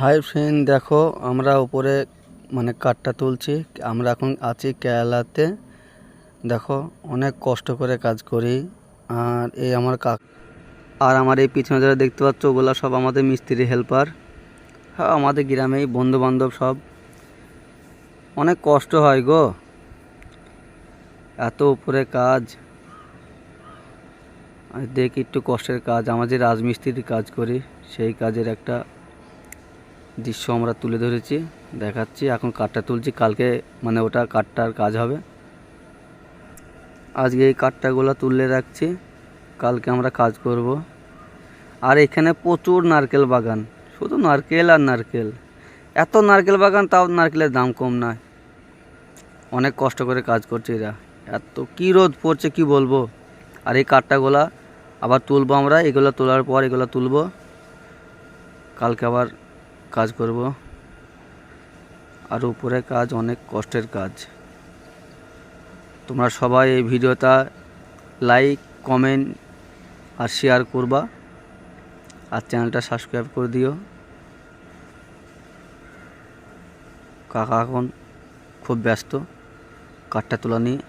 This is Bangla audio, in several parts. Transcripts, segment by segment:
হাই ফ্রেন্ড দেখো, আমরা উপরে মানে কাঠটা তুলছি। আমরা এখন আছি কেরালাতে। দেখো, অনেক কষ্ট করে কাজ করি। আর এই আমার কাক আর আমার এই পিছনে যারা দেখতে পাচ্ছ, ওগুলো সব আমাদের মিস্ত্রি হেল্পার হ্যাঁ আমাদের গ্রামেই বন্ধু বান্ধব সব। অনেক কষ্ট হয় গো। এত উপরে কাজ। আর দেখি একটু কষ্টের কাজ। আমার যে রাজমিস্ত্রির কাজ করি, সেই কাজের একটা দৃশ্য আমরা তুলে ধরেছি, দেখাচ্ছি। এখন কাঠটা তুলছি। কালকে মানে ওটা কাঠটার কাজ হবে। আজকে এই কাঠটাগুলো তুলে রাখছি। কালকে আমরা কাজ করব। আর এখানে প্রচুর নারকেল বাগান। শুধু নারকেল আর নারকেল। এত নারকেল বাগান, তাও নারকেলের দাম কম নয়। অনেক কষ্ট করে কাজ করছে এরা। এত কী রোদ পড়ছে, কি বলব? আর এই কাঠটাগুলা আবার তুলবো আমরা। এগুলো তোলার পর এগুলো তুলবো। কালকে আবার কাজ করব। আর উপরে কাজ অনেক কষ্টের কাজ। তোমরা সবাই এই ভিডিওটা লাইক কমেন্ট আর শেয়ার করবা। আর চ্যানেলটা সাবস্ক্রাইব করে দিও। কাকা এখন খুব ব্যস্ত, কাঠটা তোলা নিয়ে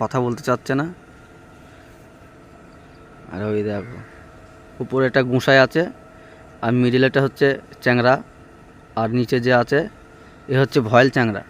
কথা বলতে চাচ্ছে না। আর ওই দেখো, উপরে একটা গুঁসাই আছে। আর মিডিলেটা হচ্ছে চ্যাংরা আর নিচে যে আছে এ হচ্ছে ভয়েল চ্যাংরা।